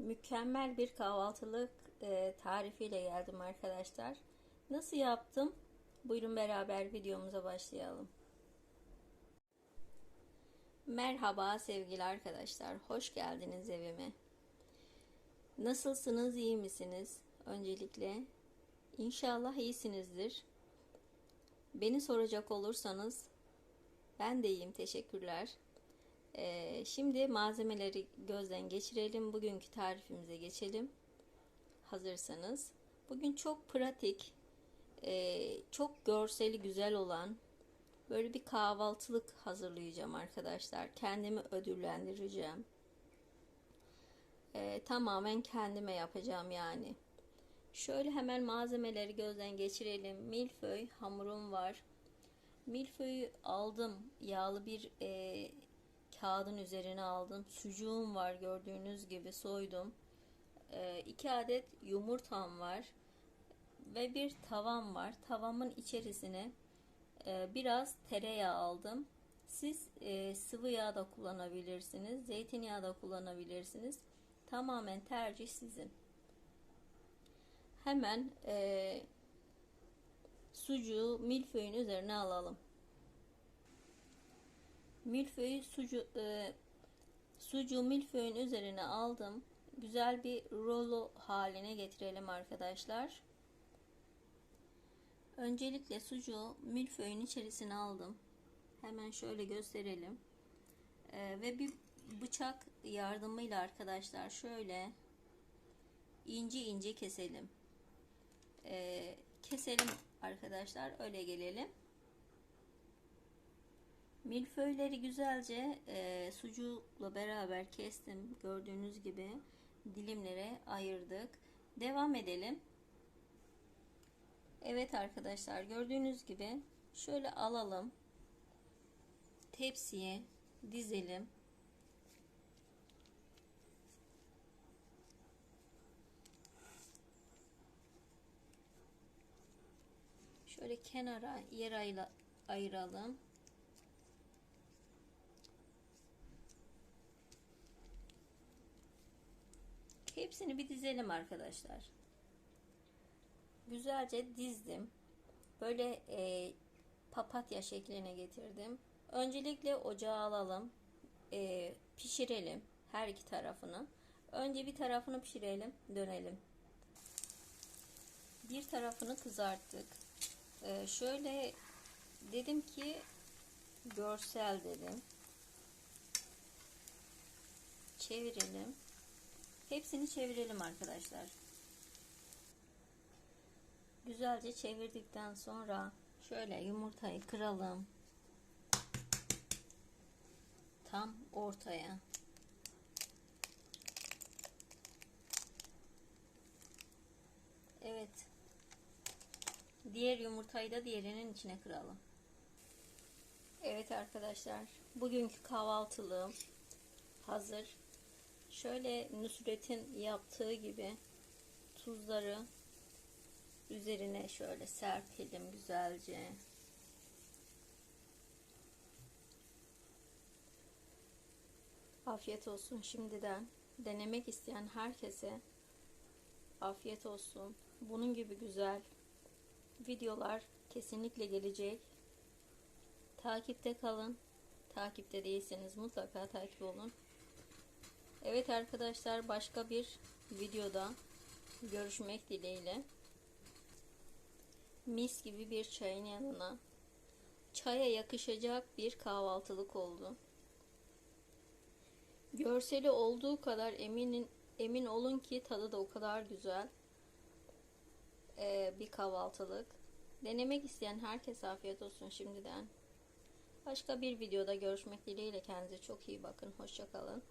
Mükemmel bir kahvaltılık e, tarifiyle geldim arkadaşlar. Nasıl yaptım? Buyurun beraber videomuza başlayalım. Merhaba sevgili arkadaşlar. Hoş geldiniz evime. Nasılsınız? iyi misiniz? Öncelikle inşallah iyisinizdir. Beni soracak olursanız ben de iyiyim. Teşekkürler. Ee, şimdi malzemeleri gözden geçirelim. Bugünkü tarifimize geçelim. Hazırsanız. Bugün çok pratik, e, çok görseli güzel olan böyle bir kahvaltılık hazırlayacağım arkadaşlar. Kendimi ödüllendireceğim. Ee, tamamen kendime yapacağım yani. Şöyle hemen malzemeleri gözden geçirelim. Milföy hamurum var. Milföyü aldım. Yağlı bir e, kağıdın üzerine aldım. Sucuğum var gördüğünüz gibi soydum. 2 e, adet yumurtam var. Ve bir tavam var. Tavamın içerisine e, biraz tereyağı aldım. Siz e, sıvı yağ da kullanabilirsiniz. Zeytinyağı da kullanabilirsiniz. Tamamen tercih sizin. Hemen e, sucuğu milföyün üzerine alalım. Milföyü sucu, e, sucuğu milföyün üzerine aldım. Güzel bir rolo haline getirelim arkadaşlar. Öncelikle sucuğu milföyün içerisine aldım. Hemen şöyle gösterelim. E, ve bir bıçak yardımıyla arkadaşlar şöyle ince ince keselim. E, keselim arkadaşlar öyle gelelim. Milföyleri güzelce e, sucukla beraber kestim. Gördüğünüz gibi dilimlere ayırdık. Devam edelim. Evet arkadaşlar gördüğünüz gibi şöyle alalım. Tepsiye dizelim. Şöyle kenara yer ayıralım. Hepsini bir dizelim arkadaşlar. Güzelce dizdim. Böyle e, papatya şekline getirdim. Öncelikle ocağa alalım. E, pişirelim her iki tarafını. Önce bir tarafını pişirelim. Dönelim. Bir tarafını kızarttık. E, şöyle dedim ki görsel dedim. Çevirelim. Hepsini çevirelim arkadaşlar. Güzelce çevirdikten sonra şöyle yumurtayı kıralım. Tam ortaya. Evet. Diğer yumurtayı da diğerinin içine kıralım. Evet arkadaşlar. Bugünkü kahvaltılığım hazır. Şöyle Nusret'in yaptığı gibi tuzları üzerine şöyle serpelim güzelce. Afiyet olsun şimdiden. Denemek isteyen herkese afiyet olsun. Bunun gibi güzel videolar kesinlikle gelecek. Takipte kalın. Takipte değilseniz mutlaka takip olun. Evet arkadaşlar başka bir videoda görüşmek dileğiyle. Mis gibi bir çayın yanına çaya yakışacak bir kahvaltılık oldu. Görseli olduğu kadar eminin emin olun ki tadı da o kadar güzel ee, bir kahvaltılık. Denemek isteyen herkese afiyet olsun şimdiden. Başka bir videoda görüşmek dileğiyle kendinize çok iyi bakın. Hoşçakalın.